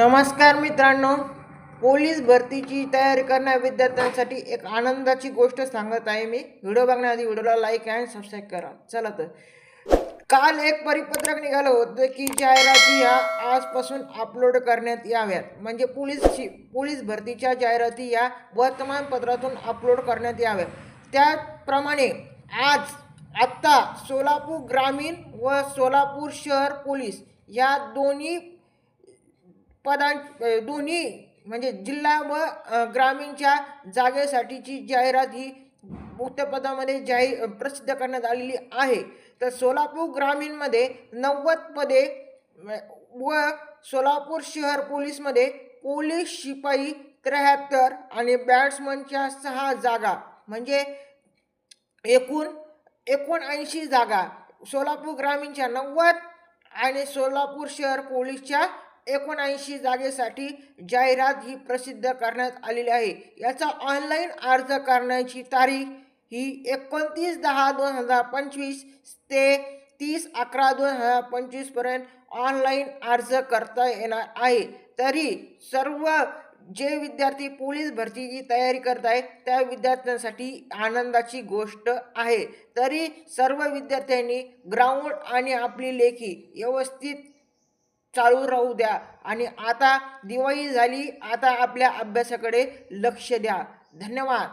नमस्कार मित्रांनो पोलीस भरतीची तयारी करणाऱ्या विद्यार्थ्यांसाठी एक आनंदाची गोष्ट सांगत आहे मी. व्हिडिओ बघण्याआधी व्हिडिओला लाईक अँड सबस्क्राईब करा. चला तर. काल एक परिपत्रक निघालं होतं की जाहिराती ह्या आजपासून अपलोड करण्यात याव्यात. म्हणजे पोलीसची पोलीस भरतीच्या जाहिराती या वर्तमानपत्रातून अपलोड करण्यात याव्यात. त्याप्रमाणे आज आत्ता सोलापूर ग्रामीण व सोलापूर शहर पोलीस या दोन्ही पदां दोन्ही म्हणजे जिल्हा व ग्रामीणच्या जागेसाठीची जाहिरात ही वृत्तपत्रामध्ये जाहीर प्रसिद्ध करण्यात आलेली आहे. तर सोलापूर ग्रामीणमध्ये नव्वद पदे व सोलापूर शहर पोलीसमध्ये पोलीस शिपाई त्र्याहत्तर आणि बॅट्समनच्या सहा जागा म्हणजे एकूण एकोणऐंशी जागा. सोलापूर ग्रामीणच्या नव्वद आणि सोलापूर शहर पोलीसच्या एकोणऐंशी जागेसाठी जाहिरात ही प्रसिद्ध करण्यात आलेली आहे. याचा ऑनलाईन अर्ज करण्याची तारीख ही एकोणतीस दहा दोन हजार पंचवीस ते तीस अकरा दोन हजार पंचवीसपर्यंत ऑनलाईन अर्ज करता येणार आहे. तरी सर्व जे विद्यार्थी पोलीस भरतीची तयारी करत आहेत त्या विद्यार्थ्यांसाठी आनंदाची गोष्ट आहे. तरी सर्व विद्यार्थ्यांनी ग्राउंड आणि आपली लेखी व्यवस्थित चालू राहू द्या. आणि आता दिवाळी झाली आता आपल्या अभ्यासाकडे लक्ष द्या. धन्यवाद.